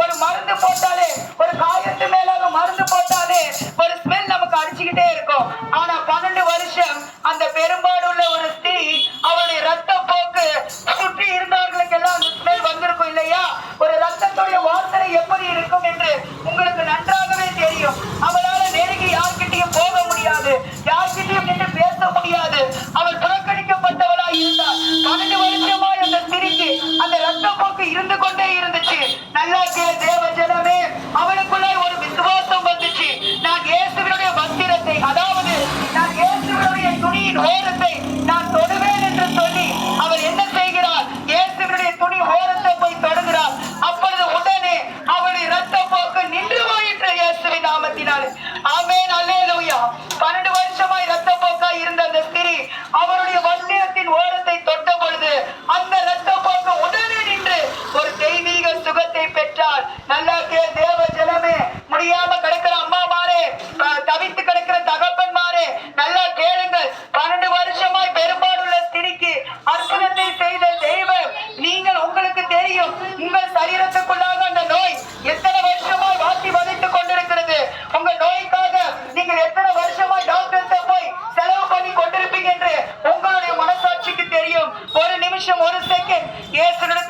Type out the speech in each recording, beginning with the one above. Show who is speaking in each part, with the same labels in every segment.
Speaker 1: ஒரு மருந்து போட்டாலே ஒரு காயத்து மேலாக மருந்து போட்டாலே ஒரு ஸ்மெல் நமக்கு அடிச்சுக்கிட்டே இருக்கும். ஆனா பன்னெண்டு வருஷம் அந்த பெரும்பாடு உள்ள ஒரு ஸ்திரீ அவருடைய ரத்த போக்கு சுற்றி இருந்தவர்களுக்கு எல்லாம் அந்த ஸ்மெல் வந்திருக்கும் இல்லையா? ஒரு ரத்தத்துடைய வாசனை எப்படி இருக்கும் என்று உங்களுக்கு நன்றாகவே தெரியும். அவளால நெருங்கி யார்கிட்டையும் போக முடியாது. யார்கிட்டையும் நின்று பேச முடியாது. அவள் புறக்கணிக்கப்பட்டவளாய் இருந்தார். பன்னெண்டு வருஷமாய் அந்த ஸ்திரீக்கு அந்த ரத்த போக்கு இருந்து கொண்டே இருந்துச்சு. நல்லாக்கிய தேவ ஒரு விசுவாசம் வந்துச்சு. நான் இயேசுவினுடைய வஸ்திரத்தை அதாவது நான் இயேசுவினுடைய துணியின் ஓரத்தை நான் தொடுவேன். Y no es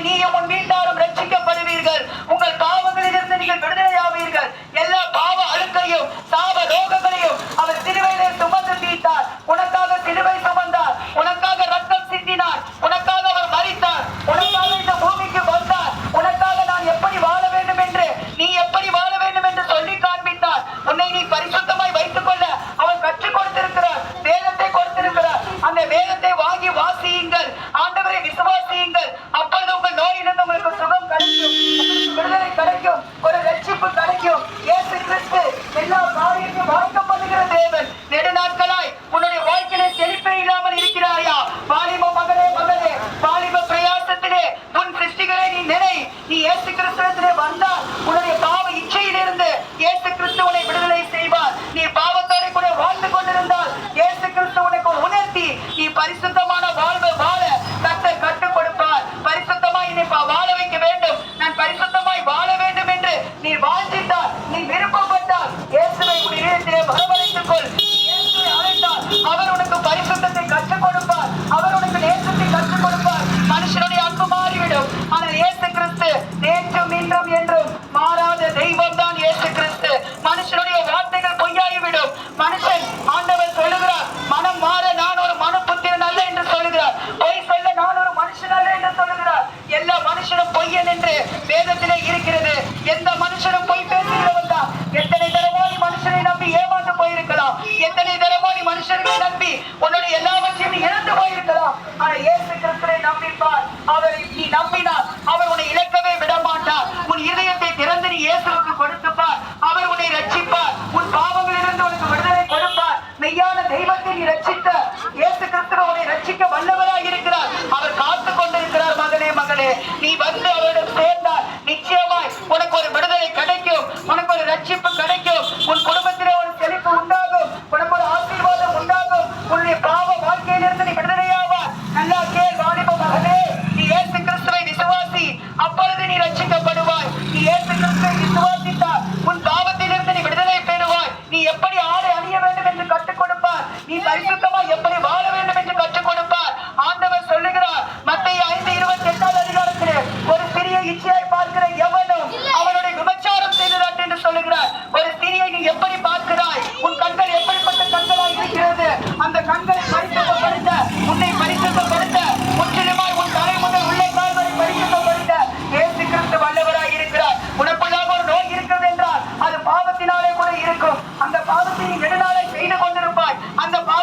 Speaker 1: நீயும் உன் வீட்டாரும் விருப்பப்பட்டார் இயேசுவை உன் இதயத்திலே வரவழைத்துக் கொள். இயேசுவை அழைத்தால் அவர் உனக்கு பரிசுத்த மிக வல்லவராக இருக்கிறார். அவர் காத்து கொண்டிருக்கிறார் மகனே மகனே. நீ வந்து அவரிடம் சேர்ந்தால் நிச்சயமாய் உனக்கு ஒரு விடுதலை கிடைக்கும். உனக்கு ஒரு ரட்சிப்பு கிடைக்கும். உன் குடும்பத்திலே ஒரு செழிப்பு உண்டாகும். உனக்கு ஒரு ஆசீர்வாதம் உண்டாகும். உன்னுடைய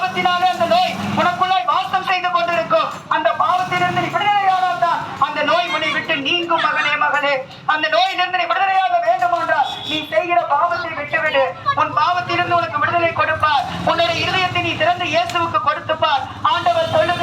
Speaker 1: பாவத்தினாலே அந்த நோய் உனக்குள்ளாய் வாசம் செய்து கொண்டிருக்கும். அந்த பாவத்திலிருந்து நீ விடுதலையானால் தான் அந்த நோய் உன்னை விட்டு நீங்கும் மகனே மகளே. அந்த நோயிலிருந்து நீ விடுதலையாக வேண்டும் என்றால் நீ செய்கிற பாவத்தை விட்டுவிடு. உன் பாவத்திலிருந்து உனக்கு விடுதலை கொடுப்பார். உன்னுடைய இருதயத்தை நீ திறந்து இயேசுவுக்கு கொடுத்துப்பார். ஆண்டவர் சொல்லும்